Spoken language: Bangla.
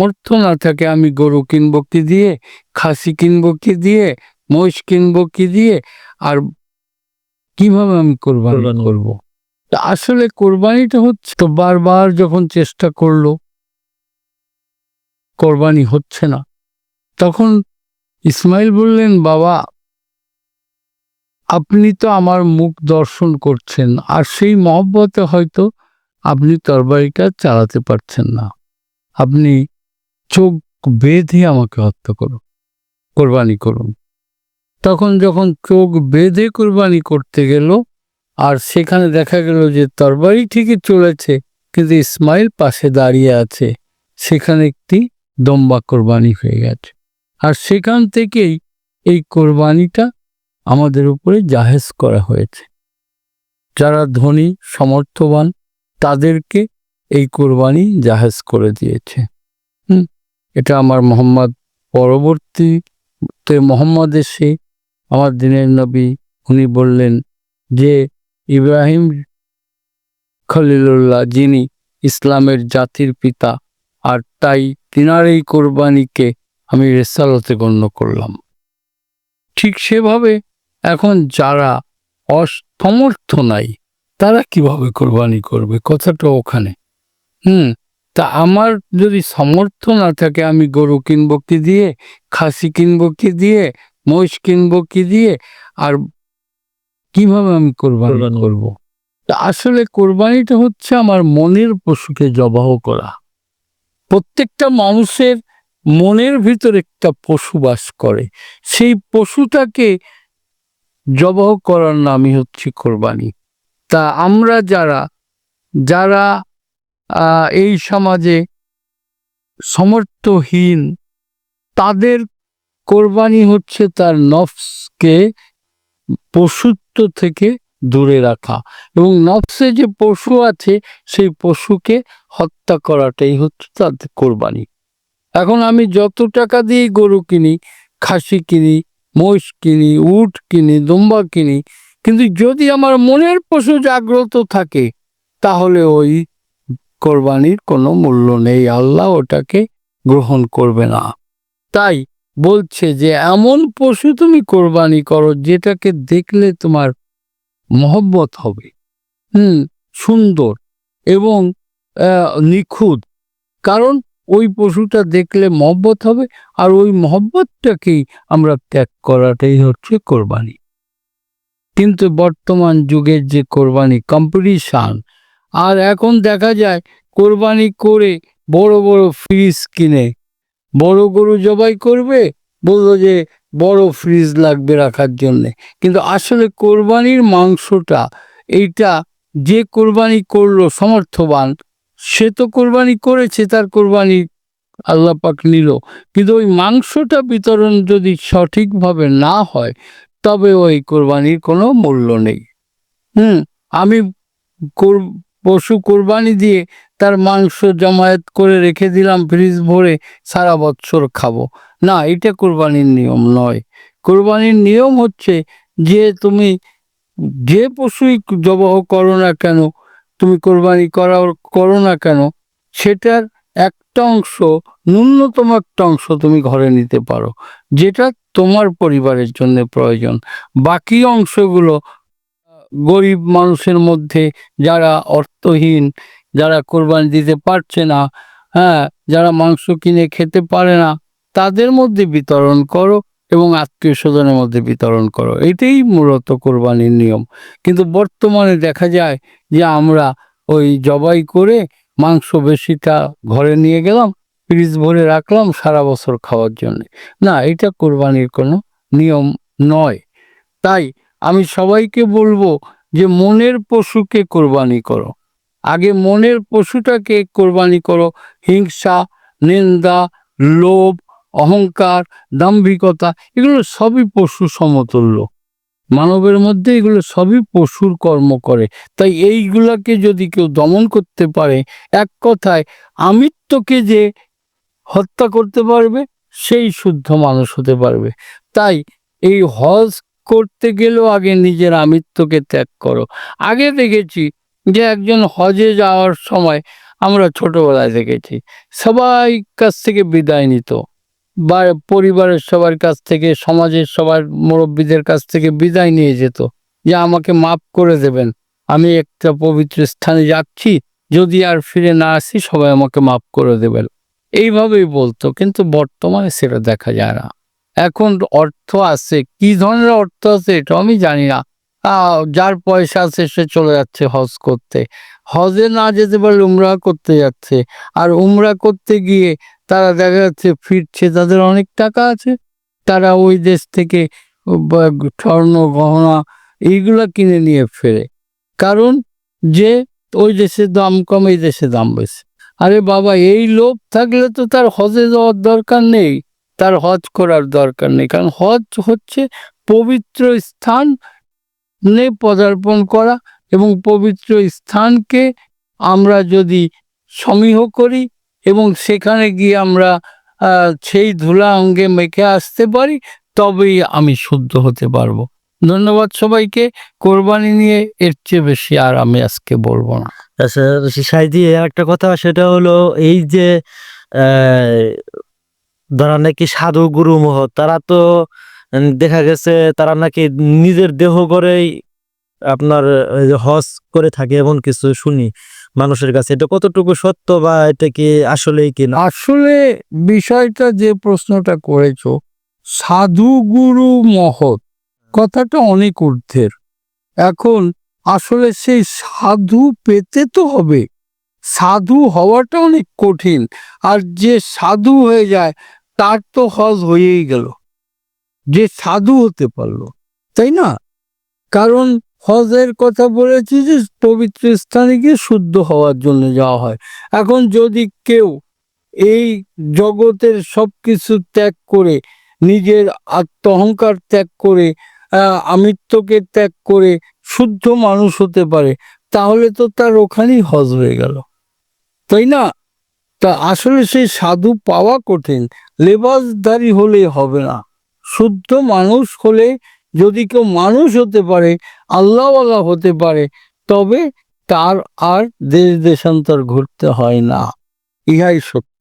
সামর্থ্য না থাকে আমি গরু কিনবো কি দিয়ে খাসি কিনবো কি দিয়ে মহিষ কিনবো কি দিয়ে আর কীভাবে আমি কোরবানি। করব? তা আসলে কোরবানিটা হচ্ছে তো বারবার যখন চেষ্টা করল কোরবানি হচ্ছে না। তখন ইসমাইল বললেন বাবা আপনি তো আমার মুখ দর্শন করছেন আর সেই মহব্বতে হয়তো আপনি তরবারিটা চালাতে পারছেন না। আপনি চোখ বেঁধে আমাকে হত্যা করুন কোরবানি করুন তখন যখন চোখ বেঁধে কোরবানি করতে গেল, আর সেখানে দেখা গেল যে তরবারি ঠিকই চলেছে, কিন্তু ইসমাইল পাশে দাঁড়িয়ে আছে, সেখানে একটি দম্বা কোরবানি হয়ে গেছে। আর সেখান থেকেই এই কোরবানিটা আমাদের উপরে জাহেজ করা হয়েছে। যারা ধনী, সমর্থবান, তাদেরকে এই কোরবানি জাহেজ করে দিয়েছে। এটা আমার মোহাম্মদ পরবর্তীতে মোহাম্মদ এসে আমার দিনের নবী উনি বললেন যে ইব্রাহিম খলিলুল্লাহ যিনি ইসলামের জাতির পিতা আর তাই তিনার এই কোরবানিকে আমি রেসালতে গণ্য করলাম। ঠিক সেভাবে এখন যারা অসমর্থ নাই, তারা কীভাবে কোরবানি করবে? কথাটা ওখানে। হুম তা আমার যদি সামর্থ্য না থাকে আমি গরু কিনবো কি দিয়ে খাসি কিনবো কি দিয়ে মহিষ কিনবো কি দিয়ে আর কীভাবে আমি কোরবানি। করব? তা আসলে কোরবানিটা হচ্ছে আমার মনের পশুকে জবাহ করা। প্রত্যেকটা মানুষের মনের ভিতর একটা পশু বাস করে। সেই পশুটাকে জবাহ করার নামই হচ্ছে কোরবানি। তা আমরা যারা যারা এই সমাজে সমর্থহীন, তাদের কোরবানি হচ্ছে তার নফসকে পশুত্ব থেকে দূরে রাখা এবং নফসে যে পশু আছে, সেই পশুকে হত্যা করাটাই হচ্ছে তাদের কোরবানি। এখন আমি যত টাকা দিয়ে গরু কিনি, খাসি কিনি, মহিষ কিনি, উট কিনি, দুম্বা কিনি, কিন্তু যদি আমার মনের পশু জাগ্রত থাকে, তাহলে ওই কোরবানির কোনো মূল্য নেই, আল্লাহ ওটাকে গ্রহণ করবে না। তাই বলছে যে, এমন পশু তুমি কোরবানি করো যেটাকে দেখলে তোমার মহব্বত হবে। হুম, সুন্দর এবং নিখুঁত। কারণ ওই পশুটা দেখলে মহব্বত হবে আর ওই মহব্বতটাকেই আমরা ত্যাগ করাটাই হচ্ছে কোরবানি। কিন্তু বর্তমান যুগের যে কোরবানি কম্পিটিশান আর এখন দেখা যায় কোরবানি করে বড় বড় ফ্রিজ কিনে। বড় গরু জবাই করবে, বলল যে বড় ফ্রিজ লাগবে রাখার জন্যে। কিন্তু আসলে কোরবানির মাংসটা, এইটা যে কোরবানি করল সমর্থবান, সে তো কোরবানি করেছে, তার কোরবানি আল্লাহ পাক নিল। কিন্তু ওই মাংসটা বিতরণ যদি সঠিকভাবে না হয়, তবে ওই কোরবানির কোনো মূল্য নেই। হুম, আমি পশু কোরবানি দিয়ে তার মাংস জমায়েত করে রেখে দিলাম, ফ্রিজ ভরে সারা বছর খাব। না, এটা কোরবানির নিয়ম নয়। কোরবানির নিয়ম হচ্ছে যে তুমি যে পশুই জবাহ করো না কেন, তুমি কোরবানি করা করো না কেন, সেটার একটা অংশ, ন্যূনতম একটা অংশ তুমি ঘরে নিতে পারো, যেটা তোমার পরিবারের জন্য প্রয়োজন। বাকি অংশগুলো গরিব মানুষের মধ্যে যারা অর্থহীন, যারা কোরবানি দিতে পারছে না হ্যাঁ যারা মাংস কিনে খেতে পারে না, তাদের মধ্যে বিতরণ করো এবং আত্মীয় স্বজনের মধ্যে বিতরণ করো। এটাই মূলত কোরবানির নিয়ম। কিন্তু বর্তমানে দেখা যায় যে আমরা ওই জবাই করে মাংস বেশিটা ঘরে নিয়ে গেলাম, ফ্রিজ ভরে রাখলাম সারা বছর খাওয়ার জন্য। না, এটা কোরবানির কোনো নিয়ম নয়। তাই আমি সবাইকে বলব যে মনের পশুকে কোরবানি করো। আগে মনের পশুটাকে কোরবানি করো। হিংসা, নিন্দা, লোভ, অহংকার, দাম্ভিকতা, এগুলো সবই পশু সমতুল্য। মানবের মধ্যে এগুলো সবই পশুর কর্ম করে। তাই এইগুলাকে যদি কেউ দমন করতে পারে, এক কথায় আমিত্বকে যে হত্যা করতে পারবে, সেই শুদ্ধ মানুষ হতে পারবে। তাই এই হজ করতে গেলেও আগে নিজের আমিত্বকে ত্যাগ করো। আগে দেখেছি যে একজন হজে যাওয়ার সময় আমরা ছোটবেলায় দেখেছি, সবাই কাছ থেকে বিদায় নিত। বা পরিবারের সবার কাছ থেকে, সমাজের সবার মুরব্বীদের কাছ থেকে বিদায় নিয়ে যেত যে আমাকে মাফ করে দেবেন, আমি একটা পবিত্র স্থানে যাচ্ছি, যদি আর ফিরে না আসি সবাই আমাকে মাফ করে দেবেন। এইভাবেই বলতো, কিন্তু বর্তমানে সেটা দেখা যায় না। এখন অর্থ আছে, কি ধরনের অর্থ আছে এটা আমি জানি না। যার পয়সা আছে সে চলে যাচ্ছে হজ করতে। হজে না যেতে পারলে উমরা করতে যাচ্ছে। আর উমরা করতে গিয়ে তারা দেখা যাচ্ছে ফিরছে, তাদের অনেক টাকা আছে। তারা ওই দেশ থেকে স্বর্ণ, গহনা এইগুলো কিনে নিয়ে ফেরে। কারণ যে ওই দেশে দাম কম, এই দেশে দাম বেশি। আরে বাবা, এই লোভ থাকলে তো তার হজে যাওয়ার দরকার নেই। তার হজ করার দরকার নেই। কারণ হজ হচ্ছে পবিত্র স্থান নে পদার্পণ করা এবং পবিত্র স্থানকে আমরা যদি সমীহ করি এবং সেখানে গিয়ে আমরা সেই ধুলা অঙ্গে মেখে আসতে পারি, তবেই আমি শুদ্ধ হতে পারব। ধন্যবাদ সবাইকে। কোরবানি নিয়ে এর চেয়ে বেশি আর আমি আজকে বলব না। আচ্ছা সাইদি একটা কথা, সেটা হলো এই যে যারা নাকি সাধু গুরু মহ তারা তো দেখা গেছে তারা নাকি নিজের দেহ করেই আপনার হজ করে থাকে এমন কিছু শুনি মানুষের কাছে। এটা কতটুকু সত্য বা এটা কি আসলেই কি না? আসলে বিষয়টা যে প্রশ্নটা করেছ, সাধু গুরু মহৎ, কথাটা অনেক ঊর্ধ্বের। এখন আসলে সেই সাধু পেতে তো হবে। সাধু হওয়াটা অনেক কঠিন। আর যে সাধু হয়ে যায় তার তো হজ হয়েই গেল। যে সাধু হতে পারল, তাই না? কারণ হজের কথা বলেছি যে পবিত্র স্থানে গিয়ে শুদ্ধ হওয়ার জন্য যাওয়া হয়। এখন যদি কেউ এই জগতের সব কিছু ত্যাগ করে, নিজের আত্ম অহংকার ত্যাগ করে আমিত্বকে ত্যাগ করে শুদ্ধ মানুষ হতে পারে, তাহলে তো তার ওখানেই হজ হয়ে গেল। তাই না? তা আসলে সেই সাধু পাওয়া কঠিন। লেবাসধারী হলে হবে না। শুদ্ধ মানুষ হলে যদি কেউ মানুষ হতে পারে, আল্লাহওয়ালা হতে পারে, তবে তার আর দেশ দেশান্তর ঘুরতে হয় না। ইহাই সত্য।